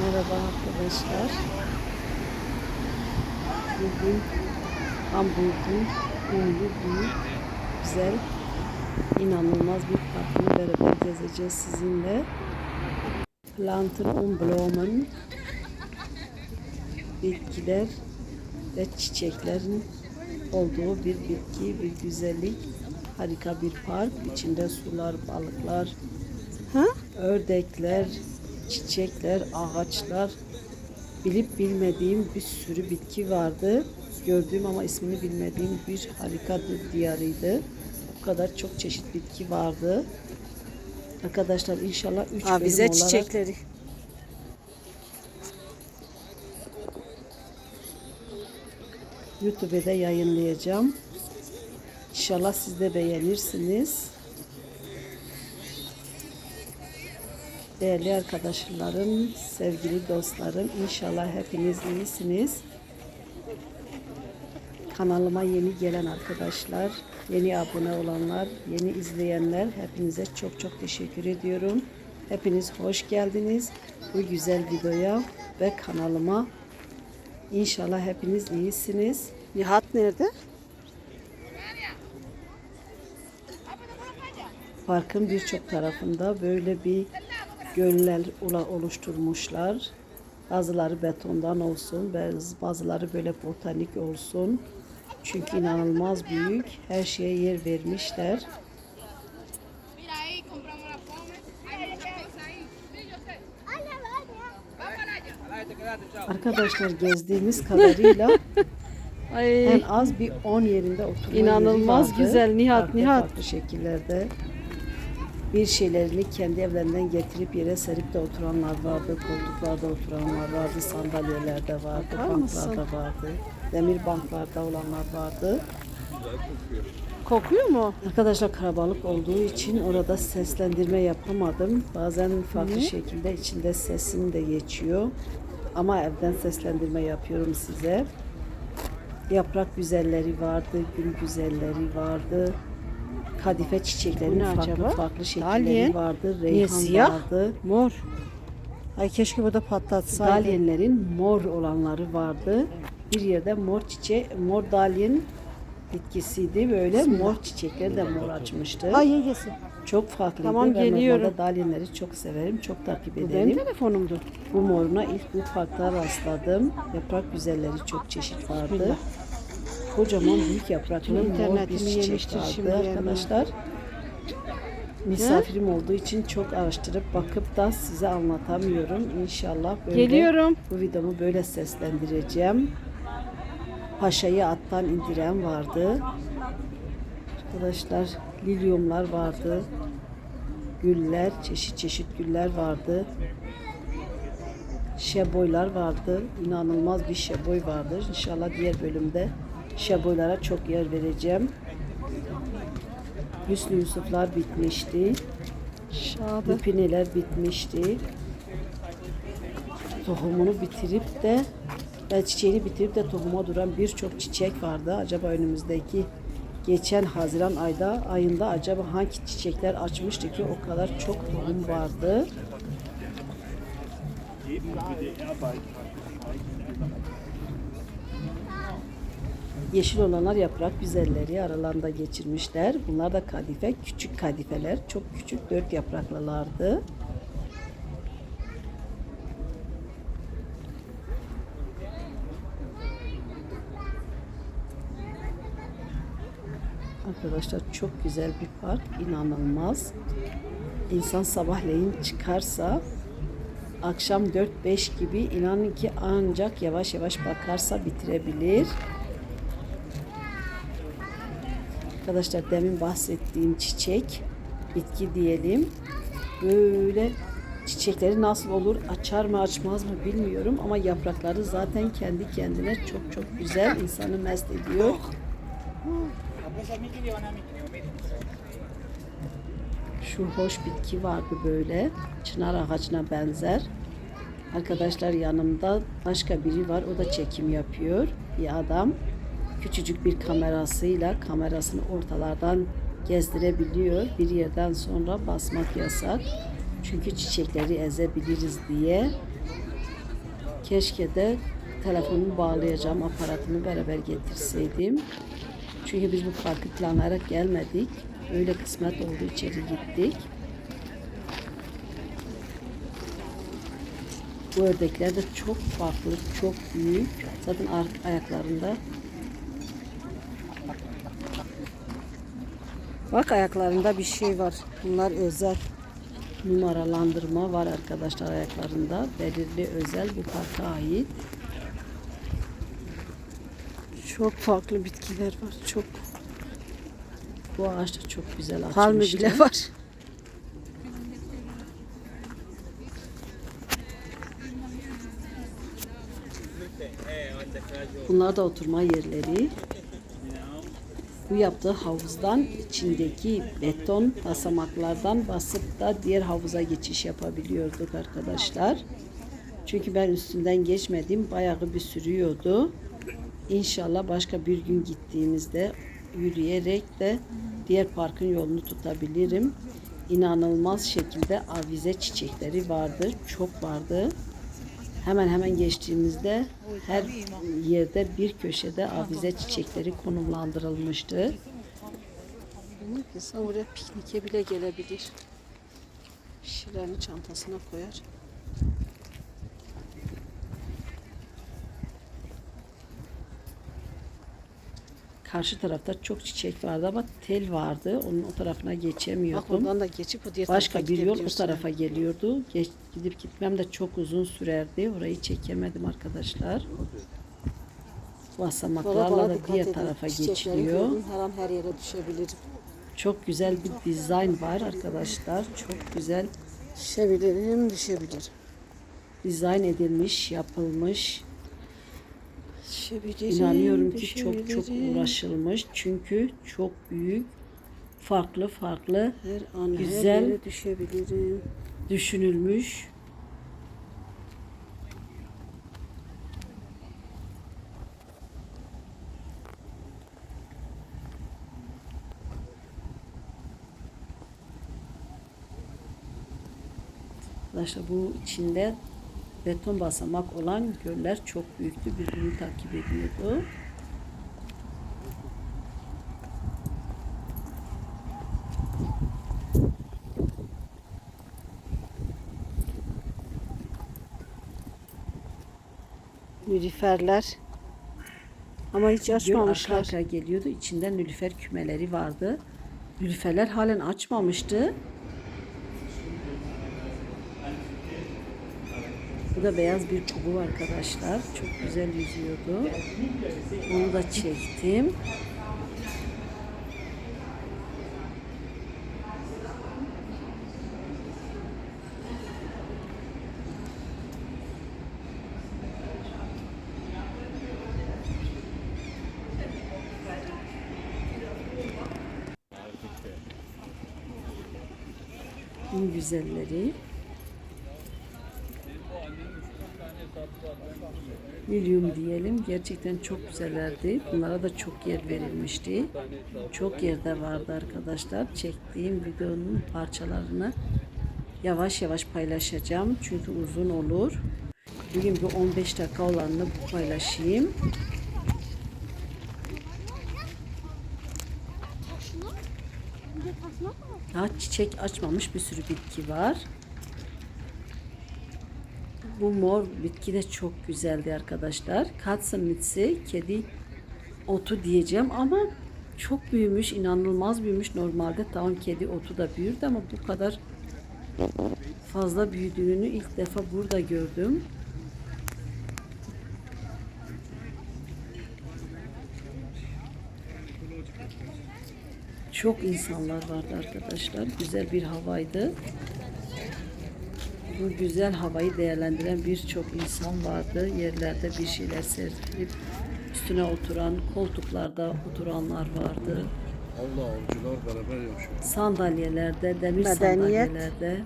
Merhaba arkadaşlar. Bugün Hamburg'un ünlü büyük, güzel, inanılmaz bir parkını beraber gezeceğiz sizinle. Planten und Blumen, bitkiler ve çiçeklerin olduğu bir bitki, bir güzellik, harika bir park. İçinde sular, balıklar, ördekler, çiçekler, ağaçlar, bilip bilmediğim bir sürü bitki vardı. Gördüğüm ama ismini bilmediğim bir harika bir diyarıydı. Bu kadar çok çeşit bitki vardı. Arkadaşlar inşallah 3 bölüm Avize olarak çiçekleri. YouTube'da yayınlayacağım. İnşallah siz de beğenirsiniz. Değerli arkadaşlarım, sevgili dostlarım, inşallah hepiniz iyisiniz. Kanalıma yeni gelen arkadaşlar, yeni abone olanlar, yeni izleyenler hepinize çok çok teşekkür ediyorum. Hepiniz hoş geldiniz bu güzel videoya ve kanalıma. İnşallah hepiniz iyisiniz. Nihat nerede? Parkın birçok tarafında böyle bir göller oluşturmuşlar. Bazıları betondan olsun, bazı- bazıları böyle botanik olsun. Çünkü inanılmaz büyük. Her şeye yer vermişler. Arkadaşlar gezdiğimiz kadarıyla Ay en az bir 10 yerinde oturma İnanılmaz güzel, Nihat, farklı Nihat. Farklı şekillerde bir şeylerini kendi evlerinden getirip yere serip de oturanlar vardı. Koltuklarda oturanlar vardı. Sandalyelerde vardı. Bakar mısın? banklarda vardı. Demir banklarda olanlar vardı. kokuyor mu? Arkadaşlar kalabalık olduğu için orada seslendirme yapamadım. Bazen farklı Niye? şekilde içinde sesim de geçiyor. Ama evden seslendirme yapıyorum size. Yaprak güzelleri vardı, gül güzelleri vardı. Kadife çiçeklerinin ne farklı acaba? farklı şekilleri Dalyen. vardı. Niye Reyhan siyah? vardı. Mor. Ay keşke burada patlatsaydı. Dalyenlerin mor olanları vardı. Bir yerde mor çiçeği, mor dalyen bitkisiydi. Böyle mor çiçekleri de mor açmıştı. Ay yengesi. Çok farklıydı. Tamam, ben geliyorum. normalde dalyenleri çok severim. Çok takip Bu benim ederim. telefonumdu. Bu moruna ilk bu parkta rastladım. Yaprak güzelleri çok çeşit vardı. Bismillah. Kocaman büyük yapraklı mor bir çiçek vardı şimdi arkadaşlar. Misafirim olduğu için çok araştırıp bakıp da size anlatamıyorum. İnşallah böyle Geliyorum. bu videomu böyle seslendireceğim. Paşayı attan indiren vardı. Arkadaşlar lilyumlar vardı. Güller, çeşit çeşit güller vardı. Şeboylar vardı. İnanılmaz bir şeboy vardır. İnşallah diğer bölümde şeboylara çok yer vereceğim. Hüsnü Yusuflar bitmişti. Şadı. Lupineler bitmişti. Tohumunu bitirip de ben çiçeğini bitirip de tohuma duran birçok çiçek vardı. Acaba önümüzdeki geçen Haziran ayda ayında acaba hangi çiçekler açmıştı ki o kadar çok tohum vardı. Yeşil olanlar yaprak güzelleri aralarında geçirmişler. Bunlar da kadife, küçük kadifeler. Çok küçük dört yapraklılardı. Arkadaşlar çok güzel bir park. inanılmaz. İnsan sabahleyin çıkarsa akşam 4-5 gibi inanın ki ancak yavaş yavaş bakarsa bitirebilir. Arkadaşlar demin bahsettiğim çiçek, bitki diyelim. Böyle çiçekleri nasıl olur, açar mı açmaz mı bilmiyorum ama yaprakları zaten kendi kendine çok çok güzel, insanı mest ediyor. Şu hoş bitki vardı böyle, çınar ağacına benzer. Arkadaşlar yanımda başka biri var, o da çekim yapıyor. Bir adam küçücük bir kamerasıyla kamerasını ortalardan gezdirebiliyor. Bir yerden sonra basmak yasak. Çünkü çiçekleri ezebiliriz diye. Keşke de telefonumu bağlayacağım aparatımı beraber getirseydim. Çünkü biz bu parkı planlayarak gelmedik. Öyle kısmet oldu içeri gittik. Bu ördekler de çok farklı, çok büyük. Zaten ar- ayaklarında Bak ayaklarında bir şey var. Bunlar özel. numaralandırma var arkadaşlar ayaklarında. Belirli özel bu parka ait. Çok farklı bitkiler var. Çok. Bu ağaç da çok güzel açmıştı. Palmi bile var. Bunlar da oturma yerleri. Bu yaptığı havuzdan içindeki beton basamaklardan basıp da diğer havuza geçiş yapabiliyorduk arkadaşlar. Çünkü ben üstünden geçmedim. Bayağı bir sürüyordu. İnşallah başka bir gün gittiğimizde yürüyerek de diğer parkın yolunu tutabilirim. İnanılmaz şekilde avize çiçekleri vardı. Çok vardı. Hemen hemen geçtiğimizde her yerde bir köşede avize çiçekleri konumlandırılmıştı. İnsan oraya pikniğe bile gelebilir. Bir şeylerini çantasına koyar. Karşı tarafta çok çiçek vardı ama tel vardı. Onun o tarafına Bak geçemiyordum. oradan da geçip o diğer Başka bir yol o tarafa geliyordu. Geç, gidip gitmem de çok uzun sürerdi. Orayı çekemedim arkadaşlar. Basamaklarla da diğer edin. tarafa geçiliyor. Her an her yere düşebilirim. Çok güzel bir dizayn var arkadaşlar. Çok güzel Düşebilirim, düşebilirim. dizayn edilmiş, yapılmış. İnanıyorum ki çok çok uğraşılmış. Çünkü çok büyük, farklı farklı Her an her güzel yere düşebilirim. düşünülmüş. Arkadaşlar bu içinde beton basamak olan göller çok büyüktü. Birbirini takip ediyordu. Nilüferler. Ama hiç Göl arka açmamışlar. arkaya geliyordu. İçinde nülüfer kümeleri vardı. Nülüferler halen açmamıştı. Bu da beyaz bir kubu arkadaşlar. Çok güzel yüzüyordu. Onu da çektim. En güzelleri. Lilyum diyelim. Gerçekten çok güzellerdi. Bunlara da çok yer verilmişti. Çok yerde vardı arkadaşlar. Çektiğim videonun parçalarını yavaş yavaş paylaşacağım. Çünkü uzun olur. Bugün bir 15 dakika olanını paylaşayım. Daha çiçek açmamış bir sürü bitki var. Bu mor bitki de çok güzeldi arkadaşlar. Katsamitsi kedi otu diyeceğim ama çok büyümüş, inanılmaz büyümüş. Normalde tamam kedi otu da büyürdü ama bu kadar fazla büyüdüğünü ilk defa burada gördüm. Çok insanlar vardı arkadaşlar. Güzel bir havaydı. Bu güzel havayı değerlendiren birçok insan vardı. Yerlerde bir şeyler serpilip üstüne oturan, koltuklarda oturanlar vardı. Allah avcılar beraber yaşıyor. Sandalyelerde, demir Medeniyet. sandalyelerde.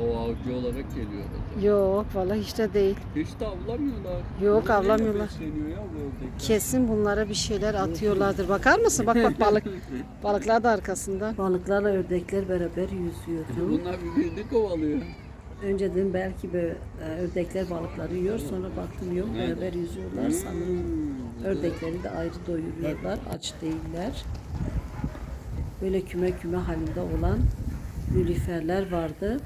Av avcı olarak geliyor orada. Yok vallahi hiç de değil. Hiç de avlamıyorlar. Yok, Bunlar neyle avlamıyorlar. besleniyor ya bu ördekler? Kesin bunlara bir şeyler atıyorlardır. Bakar mısın? Bak bak balık. Balıklar da arkasında. Balıklarla ördekler beraber yüzüyordu. Bunlar birbirini kovalıyor. Önce dedim belki böyle e, ördekler balıkları yiyor. Sonra baktım yok beraber yüzüyorlar. Sanırım ördekleri de ayrı doyuruyorlar. Aç değiller. Böyle küme küme halinde olan nülüferler vardı.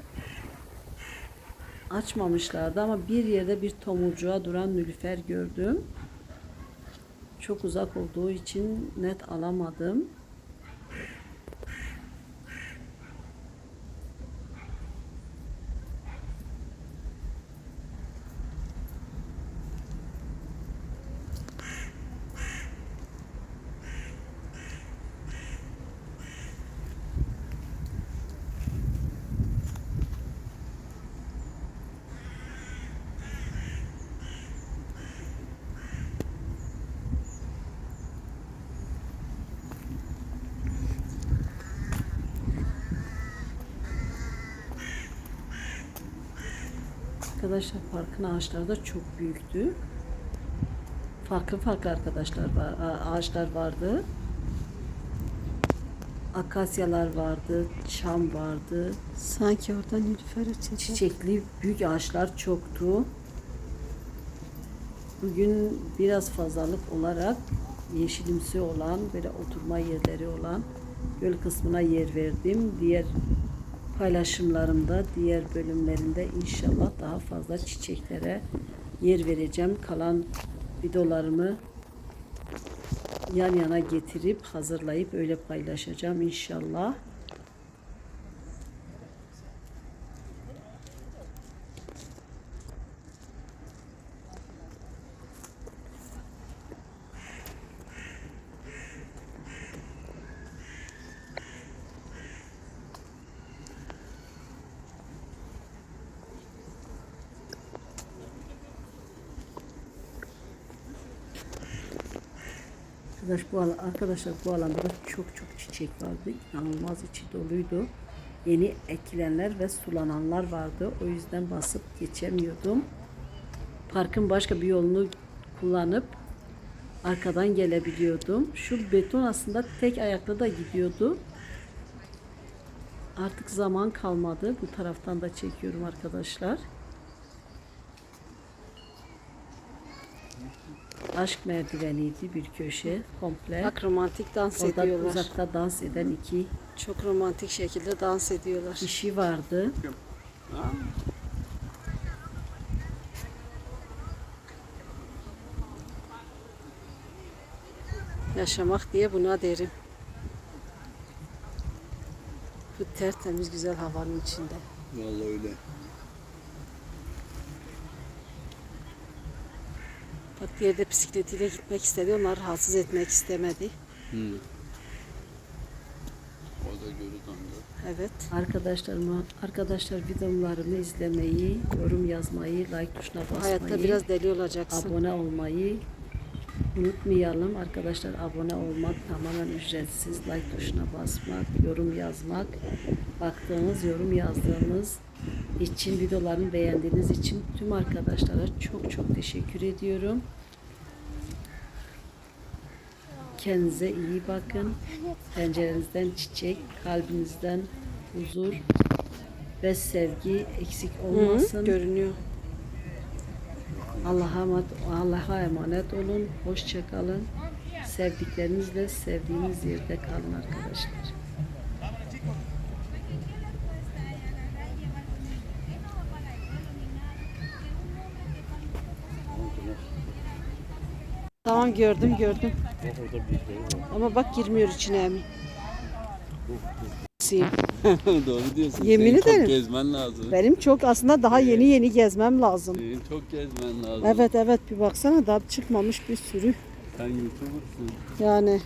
Açmamışlardı ama bir yerde bir tomurcuğa duran nülüfer gördüm. Çok uzak olduğu için net alamadım. Arkadaşlar parkın ağaçları da çok büyüktü. Farklı farklı arkadaşlar var, ağaçlar vardı. Akasyalar vardı, çam vardı, Sanki orada nilüfer ötesi. çiçekli büyük ağaçlar çoktu. Bugün biraz fazlalık olarak yeşilimsi olan, böyle oturma yerleri olan göl kısmına yer verdim. Diğer paylaşımlarımda, diğer bölümlerinde inşallah daha fazla çiçeklere yer vereceğim. Kalan videolarımı yan yana getirip hazırlayıp öyle paylaşacağım inşallah. Arkadaş bu alan, arkadaşlar bu alanda da çok çok çiçek vardı. İnanılmaz içi doluydu. Yeni ekilenler ve sulananlar vardı. O yüzden basıp geçemiyordum. Parkın başka bir yolunu kullanıp arkadan gelebiliyordum. Şu beton aslında tek ayakla da gidiyordu. Artık zaman kalmadı. Bu taraftan da çekiyorum arkadaşlar. Aşk merdiveniydi bir köşe komple. Bak romantik dans Orada ediyorlar. uzakta dans eden iki Çok romantik şekilde dans ediyorlar. kişi vardı. Yaşamak diye buna derim. Bu tertemiz güzel havanın içinde. Vallahi öyle. Bak diğeri de bisikletiyle gitmek istedi. Onlar rahatsız etmek istemedi. Hı. Orada görü damga. Evet. Arkadaşlarıma, arkadaşlar videolarımı izlemeyi, yorum yazmayı, like tuşuna basmayı, Hayatta biraz deli olacaksın. abone olmayı unutmayalım. Arkadaşlar abone olmak tamamen ücretsiz. Like tuşuna basmak, yorum yazmak, baktığınız, yorum yazdığınız için, videolarını beğendiğiniz için tüm arkadaşlara çok çok teşekkür ediyorum. Kendinize iyi bakın. Pencerenizden çiçek, kalbinizden huzur ve sevgi eksik olmasın. Görünüyor. Allah'a emanet, Allah'a emanet olun. Hoşça kalın. Sevdiklerinizle sevdiğiniz yerde kalın arkadaşlar. Tamam gördüm gördüm. Ama bak girmiyor içine emin. Doğru diyorsun. Yemin Senin ederim. Çok gezmen lazım. Benim çok aslında daha yeni yeni gezmem lazım. Senin çok gezmen lazım. Evet evet bir baksana daha çıkmamış bir sürü. Sen YouTuber'sın. Yani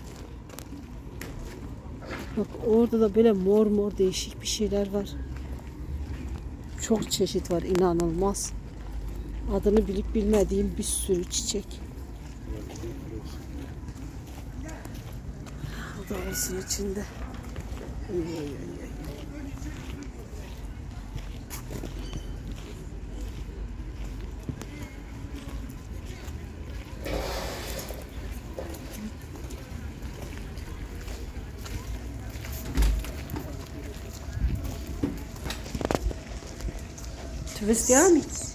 bak orada da böyle mor mor değişik bir şeyler var. Çok çeşit var inanılmaz. Adını bilip bilmediğim bir sürü çiçek. Doğrusun içinde. Oy, oy, oy, oy. Tövbe istiyor musun?